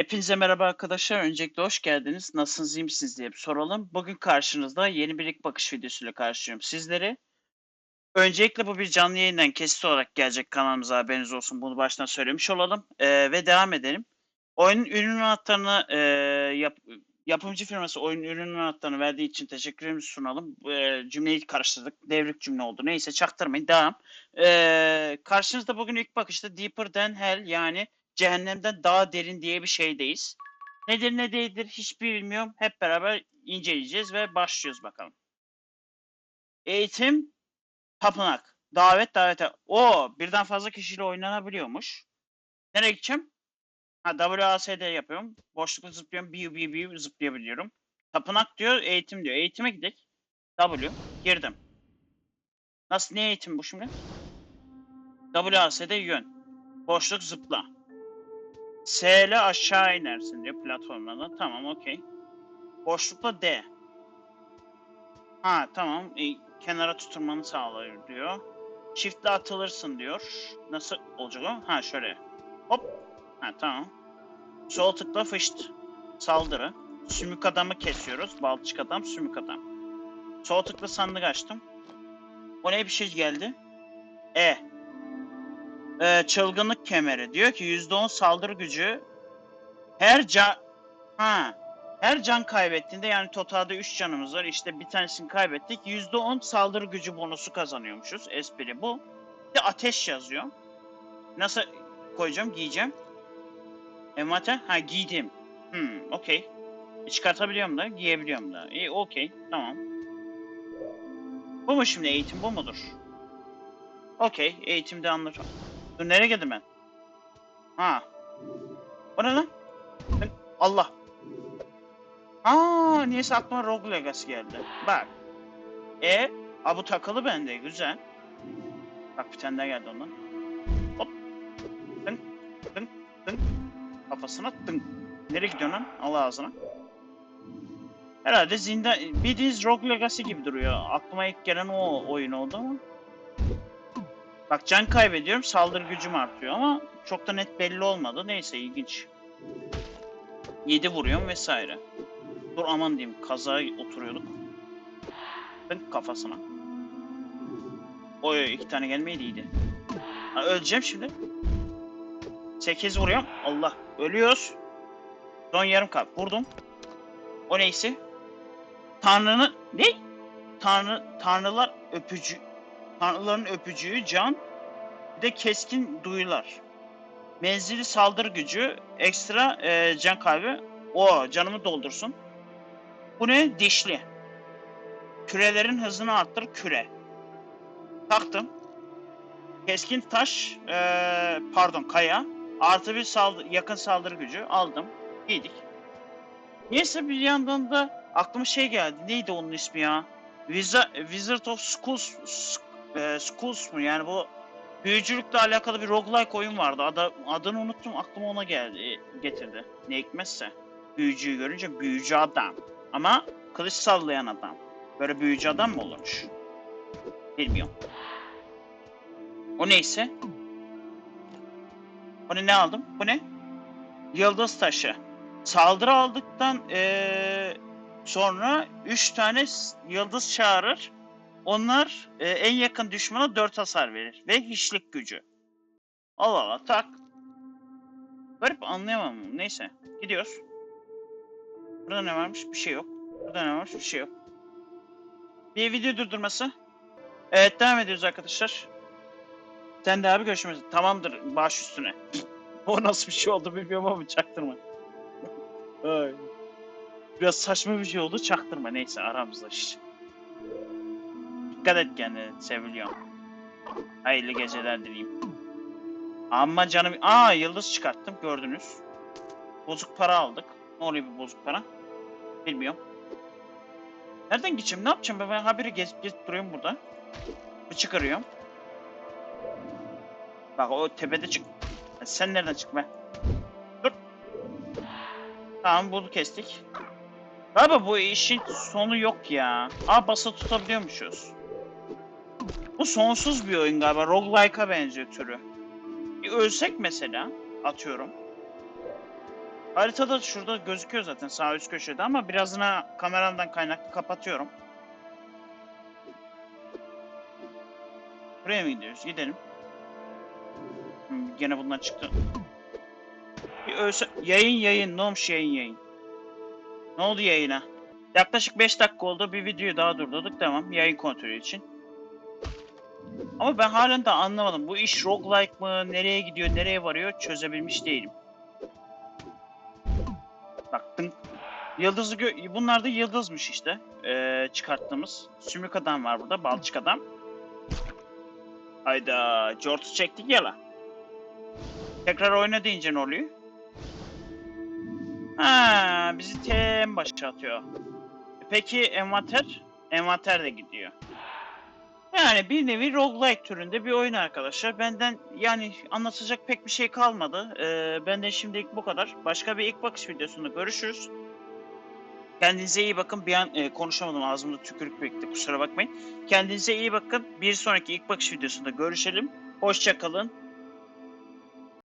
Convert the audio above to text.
Hepinize merhaba arkadaşlar. Öncelikle hoş geldiniz. Nasılsınız, iyi misiniz diye bir soralım. Bugün karşınızda yeni bir ilk bakış videosuyla karşılıyorum sizleri. Öncelikle bu bir canlı yayından kesit olarak gelecek kanalımıza haberiniz olsun. Bunu baştan söylemiş olalım. Ee, ve devam edelim. Oyunun ürün anahtarını e, yap, yapımcı firması oyun ürün anahtarını verdiği için teşekkürlerimizi sunalım. E, cümleyi karıştırdık. Devrik cümle oldu. Neyse çaktırmayın. Devam. E, karşınızda bugün ilk bakışta Deeper Than Hell yani cehennemden daha derin diye bir şeydeyiz. Nedir ne değildir hiçbir bilmiyorum. Hep beraber inceleyeceğiz ve başlıyoruz bakalım. Eğitim, tapınak, davet davete. O birden fazla kişiyle oynanabiliyormuş. Nereye gideceğim? Ha WASD yapıyorum. Boşlukla zıplıyorum. Biu biu biu zıplayabiliyorum. Tapınak diyor, eğitim diyor. Eğitime gidelim. W. Girdim. Nasıl, ne eğitim bu şimdi? WASD yön. Boşluk zıpla. S ile aşağı inersin diyor platformdan. Tamam okey. Boşlukla D. Ha tamam. E, kenara tutunmanı sağlıyor diyor. Shift'le atılırsın diyor. Nasıl olacak o? Ha şöyle. Hop. Ha tamam. Sol tıkla fışt. Saldırı. Sümük adamı kesiyoruz. Balçık adam, sümük adam. Sol tıkla sandık açtım. O ne bir şey geldi? E. Ee, çılgınlık kemeri. Diyor ki %10 saldırı gücü her can ha her can kaybettiğinde yani totalde 3 canımız var. İşte bir tanesini kaybettik. %10 saldırı gücü bonusu kazanıyormuşuz. Espri bu. Bir ateş yazıyor. Nasıl koyacağım? Giyeceğim. Envanter? Ha giydim. Hmm, okey. E, Çıkartabiliyorum da, giyebiliyorum da. İyi, okey. Tamam. Bu mu şimdi eğitim bu mudur? Okey, eğitimde anlarım. Dur nereye geldim ben? Ha. O ne lan? Ben- Allah. Aa, niyeyse aklıma Rogue Legacy geldi. Bak. E, a bu takılı bende. Güzel. Bak bir tane daha geldi ondan. Hop. Tın, tın, tın. Kafasına tın. Nereye gidiyorsun lan? Al ağzına. Herhalde zindan... Bildiğiniz Rogue Legacy gibi duruyor. Aklıma ilk gelen o oyun oldu ama. Bak can kaybediyorum, saldırı gücüm artıyor ama çok da net belli olmadı. Neyse ilginç. 7 vuruyorum vesaire. Dur aman diyeyim kaza oturuyorduk. Tık kafasına. Oy iki tane gelmeydi iyiydi. Ha, öleceğim şimdi. 8 vuruyorum. Allah ölüyoruz. Son yarım kalp vurdum. O neyse. Tanrı'nın ne? Tanrı tanrılar öpücü Tanrıların öpücüğü can, bir de keskin duyular. Menzili saldırı gücü, ekstra e, can kaybı. O canımı doldursun. Bu ne? Dişli. Kürelerin hızını arttır küre. Taktım. Keskin taş, e, pardon kaya. Artı bir saldı, yakın saldırı gücü aldım. Giydik. Neyse bir yandan da aklıma şey geldi. Neydi onun ismi ya? Wizard of Schools, e, Schools mu? Yani bu büyücülükle alakalı bir roguelike oyun vardı. Adı, adını unuttum. Aklıma ona geldi, e, getirdi. Ne hikmetse. Büyücüyü görünce büyücü adam. Ama kılıç sallayan adam. Böyle büyücü adam mı olurmuş? Bilmiyorum. O neyse. O ne, ne aldım? Bu ne? Yıldız taşı. Saldırı aldıktan eee, sonra 3 tane yıldız çağırır. Onlar e, en yakın düşmana 4 hasar verir ve hiçlik gücü. Allah Allah tak. Garip anlayamam. Neyse gidiyoruz. Burada ne varmış? Bir şey yok. Burada ne varmış? Bir şey yok. Bir video durdurması. Evet devam ediyoruz arkadaşlar. Sen de abi görüşmek üzere. Tamamdır baş üstüne. o nasıl bir şey oldu bilmiyorum ama çaktırma. Biraz saçma bir şey oldu çaktırma neyse aramızda iş. Dikkat et kendine seviliyorum. Hayırlı geceler dileyim. Ama canım... Aa yıldız çıkarttım gördünüz. Bozuk para aldık. Ne oluyor bu bozuk para? Bilmiyorum. Nereden geçeyim? Ne yapacağım? Ben haberi gezip gezip duruyorum burada. Bir çıkarıyorum. Bak o tepede çık. Sen nereden çık be? Dur. Tamam bunu kestik. Galiba bu işin sonu yok ya. Aa basa tutabiliyormuşuz. Bu sonsuz bir oyun galiba. Roguelike'a benziyor türü. Bir ölsek mesela, atıyorum. Haritada şurada gözüküyor zaten sağ üst köşede ama birazına kameramdan kaynaklı kapatıyorum. Buraya mı gidiyoruz? Gidelim. Hmm, gene bundan çıktı. Bir ölse... Yayın yayın. Ne olmuş yayın yayın? Ne oldu yayına? Yaklaşık 5 dakika oldu. Bir videoyu daha durdurduk. Tamam. Yayın kontrolü için. Ama ben halen de anlamadım. Bu iş roguelike mı? Nereye gidiyor? Nereye varıyor? Çözebilmiş değilim. Baktım. Yıldızı gö- Bunlar da yıldızmış işte. Ee, çıkarttığımız. Sümük adam var burada. Balçık adam. Hayda. Jort'u çektik ya la. Tekrar oyna deyince ne oluyor? Ha, bizi tem başa atıyor. Peki envanter? Envanter de gidiyor. Yani bir nevi roguelike türünde bir oyun arkadaşlar. Benden yani anlatacak pek bir şey kalmadı. Ee, benden şimdilik bu kadar. Başka bir ilk bakış videosunda görüşürüz. Kendinize iyi bakın. Bir an e, konuşamadım ağzımda tükürük birikti kusura bakmayın. Kendinize iyi bakın. Bir sonraki ilk bakış videosunda görüşelim. Hoşça kalın.